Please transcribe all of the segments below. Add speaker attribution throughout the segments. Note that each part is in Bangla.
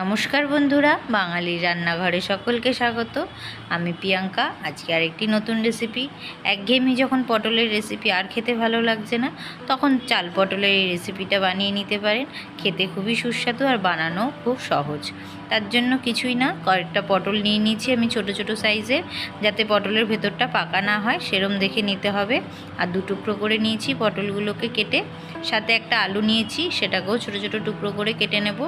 Speaker 1: নমস্কার বন্ধুরা, বাঙালির রান্নাঘরে সকলকে স্বাগত। আমি প্রিয়াঙ্কা, আজকে আরেকটি নতুন রেসিপি একঘেয়েমি যখন পটলের রেসিপি আর খেতে ভালো লাগছে না, তখন চাল পটলের এই রেসিপিটা বানিয়ে নিতে পারেন। খেতে খুবই সুস্বাদু আর বানানো খুব সহজ। তার জন্য কিছুই না, কয়েকটা পটল নিয়ে নিয়েছি আমি ছোট ছোট সাইজের, যাতে পটলের ভেতরটা পাকা না হয়, সেরম দেখে নিতে হবে। আর দু টুকরো করে নিয়েছি পটলগুলোকে কেটে, সাথে একটা আলু নিয়েছি, সেটাকেও ছোট ছোট টুকরো করে কেটে নেব।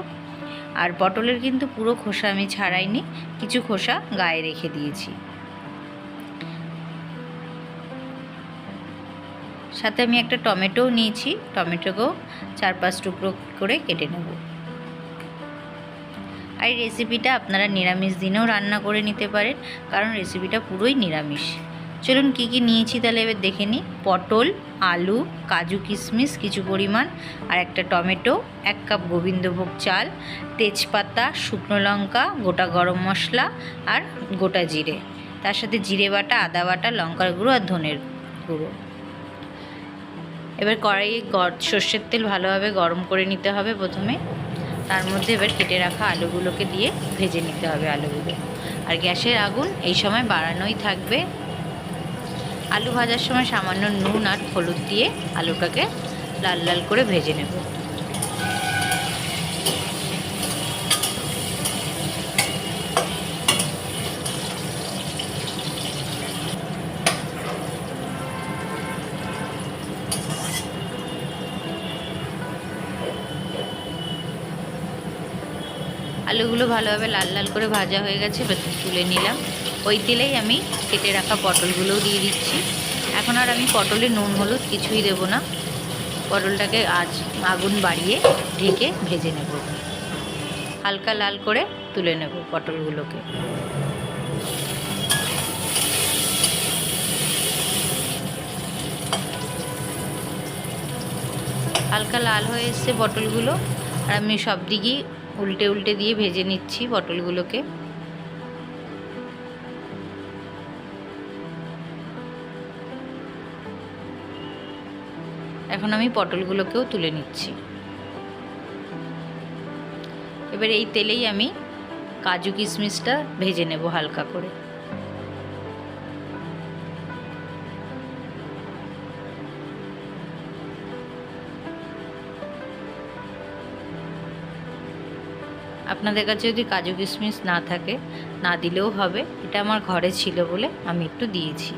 Speaker 1: আর পটলের কিন্তু পুরো খোসা আমি ছাড়াইনি, কিছু খোসা গায়ে রেখে দিয়েছি। সাথে আমি একটা টমেটোও নিয়েছি, টমেটোকেও চার পাঁচ টুকরো করে কেটে নেব। আর এই রেসিপিটা আপনারা নিরামিষ দিনেও রান্না করে নিতে পারেন, কারণ রেসিপিটা পুরোই নিরামিষ। চলুন কি কি নিয়েছি তাহলে এবার দেখে নিই। পটল, আলু, কাজু কিশমিশ, কিছু পরিমাণ, আর একটা টমেটো, এক কাপ গোবিন্দভোগ চাল, তেজপাতা, শুকনো লঙ্কা, গোটা গরম মশলা, আর গোটা জিরে। তার সাথে জিরে বাটা, আদা বাটা, লঙ্কার গুঁড়ো আর ধনের গুঁড়ো। এবার কড়াইয়ে সর্ষের তেল ভালোভাবে গরম করে নিতে হবে প্রথমে। তার মধ্যে এবার কেটে রাখা আলুগুলোকে দিয়ে ভেজে নিতে হবে আলুগুলো। আর গ্যাসের আগুন এই সময় বাড়ানোই থাকবে। আলু ভাজার সময় সামান্য নুন আর হলুদ দিয়ে আলুটাকে লাল লাল করে ভেজে নেব। আলুগুলো ভালোভাবে লাল লাল করে ভাজা হয়ে গেছে তুলে নিলাম। ওই তেলেই আমি কেটে রাখা পটলগুলোও দিয়ে দিচ্ছি। এখন আর আমি পটলে নুন, হলুদ কিছুই দেব না। পটলটাকে আজ আগুন বাড়িয়ে ঢেকে ভেজে নেব। হালকা লাল করে তুলে নেব পটলগুলোকে। হালকা লাল হয়ে এসছে পটলগুলো। আর আমি সব দিকেই উল্টে উল্টে দিয়ে ভেজে নিচ্ছি পটলগুলোকে। এখন আমি পটলগুলোকেও তুলে নিচ্ছি। এবার এই তেলেই আমি কাজু কিশমিশটা ভেজে নেব হালকা করে। আপনাদের কাছে যদি কাজু কিশমিশ না থাকে, না দিলেও হবে, এটা আমার ঘরে ছিল বলে আমি একটু দিয়েছি।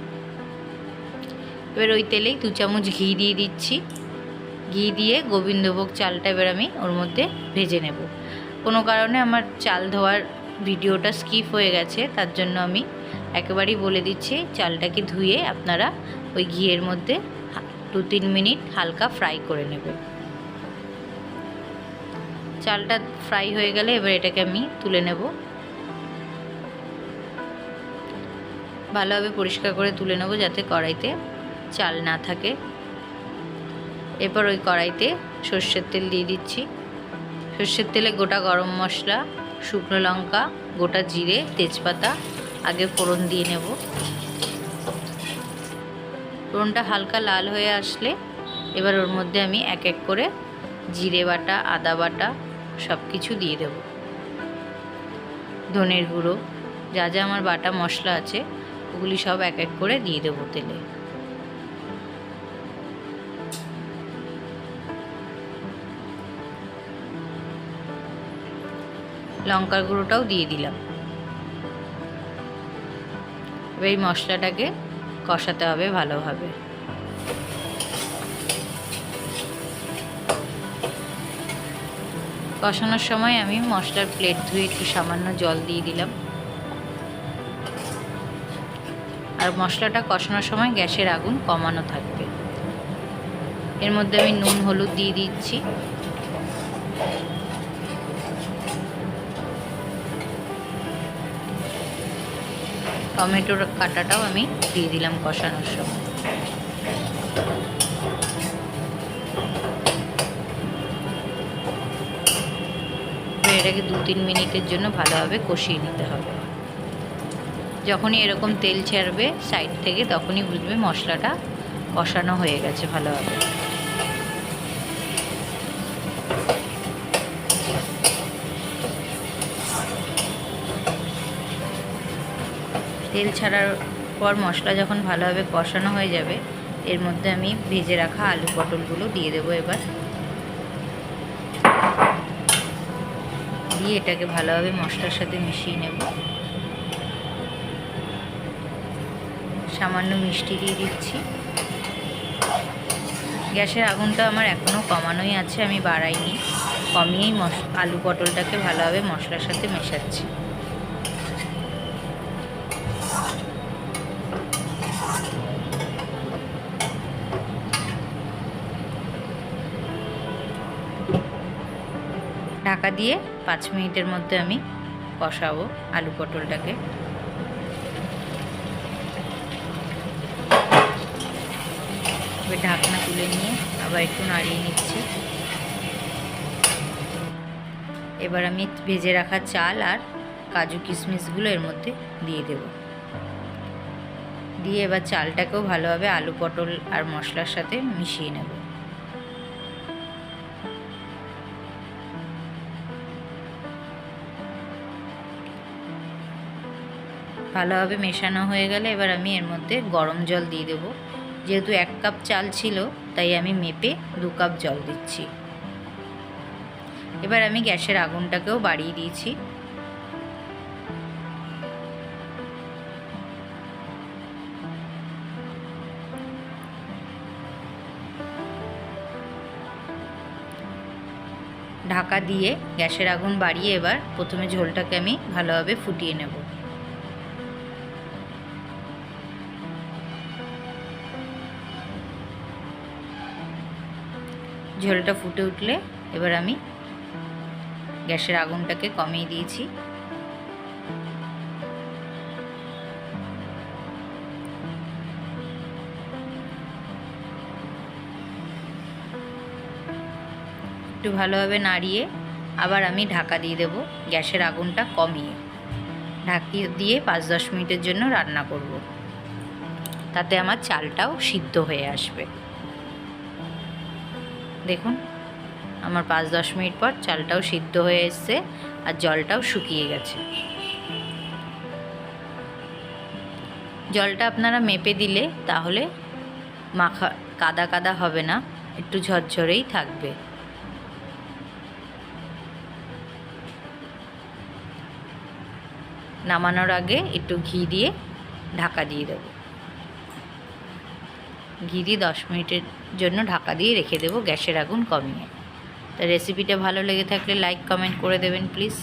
Speaker 1: এবার ওই তেলেই দু চামচ ঘি দিয়ে দিচ্ছি। ঘি দিয়ে গোবিন্দভোগ চালটা এবার আমি ওর মধ্যে ভেজে নেব। কোনো কারণে আমার চাল ধোয়ার ভিডিওটা স্কিপ হয়ে গেছে, তার জন্য আমি একেবারেই বলে দিচ্ছি চালটাকে ধুয়ে আপনারা ওই ঘিয়ের মধ্যে দু তিন মিনিট হালকা ফ্রাই করে নেবেন চালটা ফ্রাই হয়ে গেলে এবার এটাকে আমি তুলে নেব। ভালোভাবে পরিষ্কার করে তুলে নেব যাতে কড়াইতে চাল না থাকে। এরপর ওই কড়াইতে সর্ষের তেল দিয়ে দিচ্ছি। সর্ষের তেলে গোটা গরম মশলা, শুকনো লঙ্কা, গোটা জিরে, তেজপাতা, আগে ফোড়ন দিয়ে নেব। ফোড়নটা হালকা লাল হয়ে আসলে এবার ওর মধ্যে আমি এক এক করে জিরে বাটা, আদা বাটা সব কিছু দিয়ে দেব। ধনের গুঁড়ো, যা যা আমার বাটা মশলা আছে, ওগুলি সব এক এক করে দিয়ে দেবো তেলে। লঙ্কার গুঁড়োটাও দিয়ে দিলাম। এই মশলাটাকে কষাতে হবে ভালোভাবে। কষানোর সময় আমি মশলার প্লেট ধুয়ে একটু সামান্য জল দিয়ে দিলাম। আর মশলাটা কষানোর সময় গ্যাসের আগুন কমানো থাকবে। এর মধ্যে আমি নুন, হলুদ দিয়ে দিচ্ছি। টমেটোর কাটাটাও আমি দিয়ে দিলাম কষানোর সময়। এটাকে দু তিন মিনিটের জন্য ভালোভাবে কষিয়ে নিতে হবে। যখনই এরকম তেল ছাড়বে সাইড থেকে তখনই বুঝবে মশলাটা কষানো হয়ে গেছে ভালোভাবে। তেল ছাড়ার পর মশলা যখন ভালোভাবে কষানো হয়ে যাবে, এর মধ্যে আমি ভেজে রাখা আলু পটলগুলো দিয়ে দেবো এবার। দিয়ে এটাকে ভালোভাবে মশলার সাথে মিশিয়ে নেব। সামান্য মিষ্টি দিয়ে দিচ্ছি। গ্যাসের আগুনটা আমার এখনও কমানোই আছে, আমি বাড়াইনি। কমিয়েই মশ, আলু পটলটাকে ভালোভাবে মশলার সাথে মেশাচ্ছি। ঢাকা দিয়ে পাঁচ মিনিটের মধ্যে আমি কষাবো আলু পটলটাকে। ঢাকনা তুলে নিয়ে আবার একটু নাড়িয়ে নিচ্ছি। এবার আমি ভেজে রাখা চাল আর কাজু কিশমিশগুলো এর মধ্যে দিয়ে দেব। দিয়ে এবার চালটাকেও ভালোভাবে আলু, পটল আর মশলার সাথে মিশিয়ে নেব। ভালোভাবে মেশানো হয়ে গেলে এবার আমি এর মধ্যে গরম জল দিয়ে দেবো। যেহেতু এক কাপ চাল ছিল, তাই আমি মেপে দু কাপ জল দিচ্ছি। এবার আমি গ্যাসের আগুনটাকেও বাড়িয়ে দিয়েছি। ঢাকা দিয়ে গ্যাসের আগুন বাড়িয়ে এবার প্রথমে ঝোলটাকে আমি ভালোভাবে ফুটিয়ে নেব। ঝোলটা ফুটে উঠলে এবার আমি গ্যাসের আগুনটাকে কমিয়ে দিয়েছি। একটু ভালোভাবে নাড়িয়ে আবার আমি ঢাকা দিয়ে দেব। গ্যাসের আগুনটা কমিয়ে। ঢাকি দিয়ে পাঁচ দশ মিনিটের জন্য রান্না করব। তাতে আমার চালটাও সিদ্ধ হয়ে আসবে। দেখুন, আমার পাঁচ দশ মিনিট পর চালটাও সিদ্ধ হয়ে এসছে আর জলটাও শুকিয়ে গেছে। জলটা আপনারা মেপে দিলে তাহলে মাখা কাদা কাদা হবে না, একটু ঝরঝরেই থাকবে। নামানোর আগে একটু ঘি দিয়ে ঢাকা দিয়ে দেবো। ঘি দিয়ে দশ মিনিটের জন্য ঢাকা দিয়ে রেখে দেবো, গ্যাসের আগুন কমিয়ে। তা রেসিপিটা ভালো লেগে থাকলে লাইক কমেন্ট করে দেবেন প্লিজ